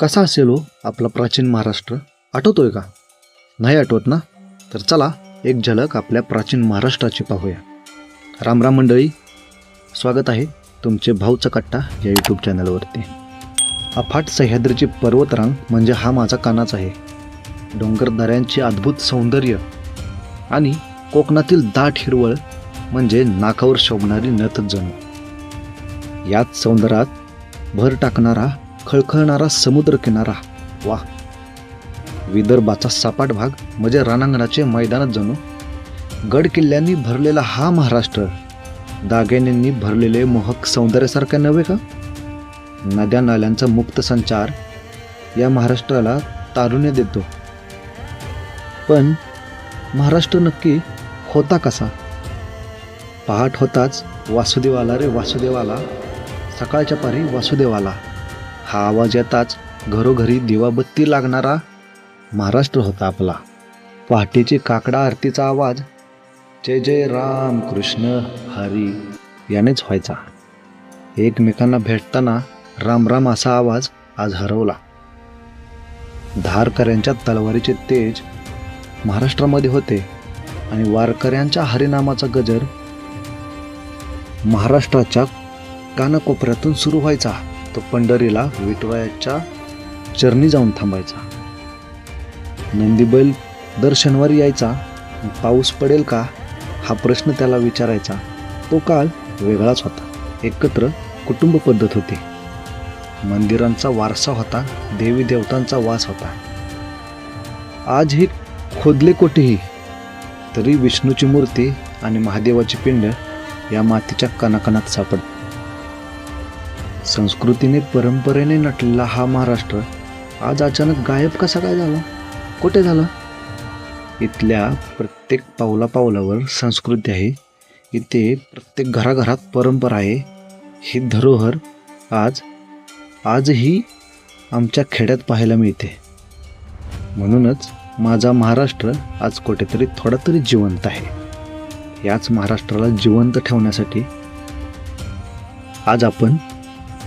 कसा असेल हो आपला प्राचीन महाराष्ट्र? आठवतोय का? नाही आठवत ना? तर चला एक झलक आपल्या प्राचीन महाराष्ट्राची पाहूया. रामराम मंडळी स्वागत आहे तुमचे भाऊचा कट्टा या यूट्यूब चॅनलवरती. अफाट सह्याद्रीची पर्वतरांग म्हणजे हा माझा कानाच आहे. डोंगरदऱ्यांचे अद्भुत सौंदर्य आणि कोकणातील दाट हिरवळ म्हणजे नाकावर शोभणारी नथच जणू याच सौंदर्यात भर टाकणारा खळखळणारा समुद्रकिनारा. वा विदर्भाचा सपाट भाग म्हणजे रणांगणाचे मैदानच जणू. गड किल्ल्यांनी भरलेला हा महाराष्ट्र. दागिन्यांनी भरलेले मोहक सौंदर्यासारख्या नव्हे का? नद्या नाल्यांचा मुक्त संचार या महाराष्ट्राला तारुण्य देतो. पण महाराष्ट्र नक्की होता कसा? पहाट होताच वासुदेवाला रे वासुदेवाला. सकाळच्या पारी वासुदेवाला. हा आवाज येताच घरोघरी दिवाबत्ती लागणारा महाराष्ट्र होता आपला. पहाटेची काकडा आरतीचा आवाज जय जय राम कृष्ण हरी यानेच व्हायचा. एकमेकांना भेटताना राम राम असा आवाज आज हरवला. धारकऱ्यांच्या तलवारीचे तेज महाराष्ट्रामध्ये होते आणि वारकऱ्यांच्या हरिनामाचा गजर महाराष्ट्राच्या कानाकोपऱ्यातून सुरू व्हायचा. तो पंढरीला विठवायाच्या चरणी जाऊन थांबायचा. नंदीबैल दर शनिवारी यायचा पाऊस पडेल का? हा प्रश्न त्याला विचारायचा. तो काळ वेगळाच होता. एकत्र कुटुंब पद्धत होती. मंदिरांचा वारसा होता देवी देवतांचा वास होता. आजही खोदले कोठेही? तरी विष्णूची मूर्ती आणि महादेवाची पिंड या मातीच्या कणाकणात सापडते संस्कृतीने परंपरेने नटलेला हा महाराष्ट्र आज अचानक गायब कसा काय झाला? कुठे झाला? इथल्या प्रत्येक पावला पावलावर संस्कृती आहे. इथे प्रत्येक घराघरात परंपरा आहे. ही धरोहर आज आजही आमच्या खेड्यात पाहायला मिळते. म्हणूनच माझा महाराष्ट्र आज कुठेतरी थोडा तरी जिवंत आहे. याच महाराष्ट्राला जिवंत ठेवण्यासाठी आज आपण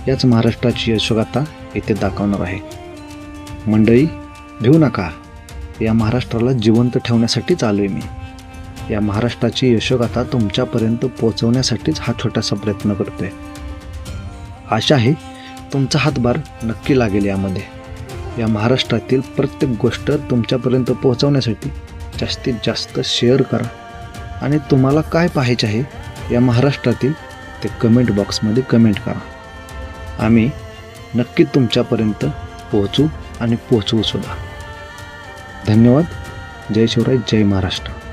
याच महाराष्ट्राची यशोगाथा इथे दाखवणार आहे. मंडळी भिवू नका. या महाराष्ट्राला जिवंत ठेवण्यासाठीच आलो आहे मी. या महाराष्ट्राची यशोगाथा तुमच्यापर्यंत पोहोचवण्यासाठीच हा छोटासा प्रयत्न करतोय. आशा आहे तुमचा हातभार नक्की लागेल यामध्ये. या महाराष्ट्रातील प्रत्येक गोष्ट तुमच्यापर्यंत पोहोचवण्यासाठी जास्तीत जास्त शेअर करा. आणि तुम्हाला काय पाहायचे आहे या महाराष्ट्रातील ते कमेंट बॉक्समध्ये कमेंट करा. आम्ही नक्की तुमच्यापर्यंत पोहोचू आणि पोहोचवू सुद्धा. धन्यवाद. जय शिवराय जय महाराष्ट्र.